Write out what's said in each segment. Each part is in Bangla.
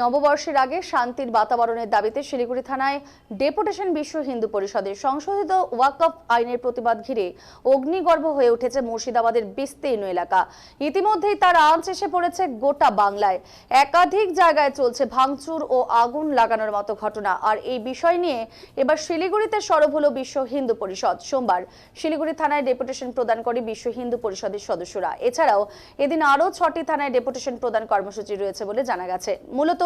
নববর্ষের আগে শান্তির বাতাবরণের দাবিতে শিলিগুড়ি থানায় ডেপুটেশন বিশ্ব হিন্দু পরিষদের সংশোধিত ওয়াকফ আইনের প্রতিবাদ ঘিরে অগ্নিগর্ভ হয়ে উঠেছে মুর্শিদাবাদের বিস্তীর্ণ এলাকা। ইতিমধ্যেই তার আঁচ এসে পড়েছে গোটা বাংলায়। একাধিক জায়গায় চলছে ভাঙচুর ও আগুন লাগানোর মতো ঘটনা। আর এই বিষয় নিয়ে এবার শিলিগুড়িতে সরব হলো বিশ্ব হিন্দু পরিষদ। সোমবার শিলিগুড়ি থানায় ডেপুটেশন প্রদান করে বিশ্ব হিন্দু পরিষদের সদস্যরা। এছাড়াও এদিন আরও ছটি থানায় ডেপুটেশন প্রদান কর্মসূচি রয়েছে বলে জানা গেছে। মূলত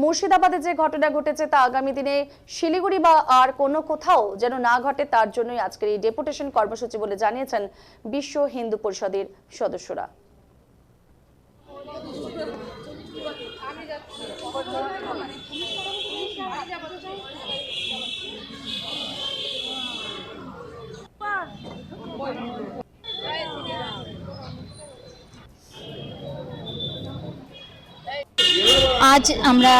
মুর্শিদাবাদে যে ঘটনা ঘটেছে তা আগামী দিনে শিলিগুড়ি বা আর কোনো কোথাও যেন না ঘটে, তার জন্যই আজকের এই ডেপুটেশন কর্মসূচি বলে জানিয়েছেন বিশ্ব হিন্দু পরিষদের সদস্যরা। আজ আমরা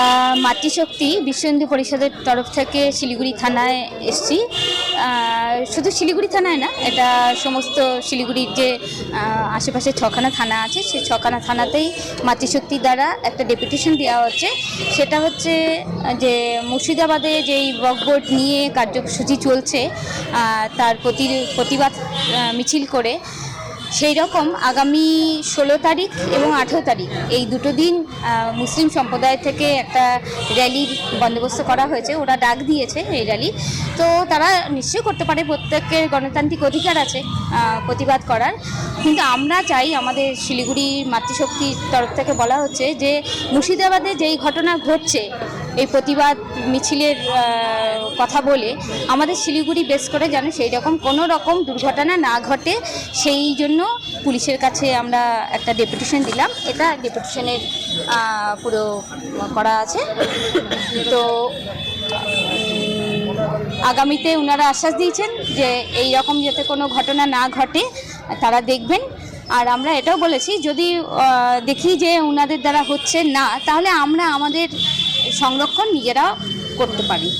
মাতৃশক্তি বিশ্ব হিন্দু পরিষদের তরফ থেকে শিলিগুড়ি থানায় এসেছি। শুধু শিলিগুড়ি থানায় না, এটা সমস্ত শিলিগুড়ির যে আশেপাশে ছখানা থানা আছে, সেই ছখানা থানাতেই মাতৃশক্তি দ্বারা একটা ডেপুটেশন দেওয়া হচ্ছে। সেটা হচ্ছে যে, মুর্শিদাবাদে যেই বকবোর্ড নিয়ে কার্যসূচি চলছে তার প্রতি, প্রতিবাদ মিছিল করে সেই রকম আগামী ষোলো তারিখ এবং আঠেরো তারিখ এই দুটো দিন মুসলিম সম্প্রদায় থেকে একটা র্যালির বন্দোবস্ত করা হয়েছে। ওরা ডাক দিয়েছে এই র্যালি। তো তারা নিশ্চয়ই করতে পারে, প্রত্যেকের গণতান্ত্রিক অধিকার আছে প্রতিবাদ করার। কিন্তু আমরা চাই আমাদের শিলিগুড়ি মাতৃশক্তির তরফ থেকে বলা হচ্ছে যে মুর্শিদাবাদে যেই ঘটনা ঘটছে এই প্রতিবাদ মিছিলের কথা বলে আমাদের শিলিগুড়ি বেশ করে যেন সেই রকম। কোনো রকম দুর্ঘটনা না ঘটে, সেই জন্য পুলিশের কাছে আমরা একটা ডেপুটেশন দিলাম। এটা ডেপুটেশনের পুরো করা আছে। তো আগামীতে ওনারা আশ্বাস দিয়েছেন যে এই রকম যাতে কোনো ঘটনা না ঘটে, তারা দেখবেন। আর আমরা এটাও বলেছি, যদি দেখি যে ওনাদের দ্বারা হচ্ছে না, তাহলে আমরা আমাদের সংরক্ষণ নিজেরা করতে পারি।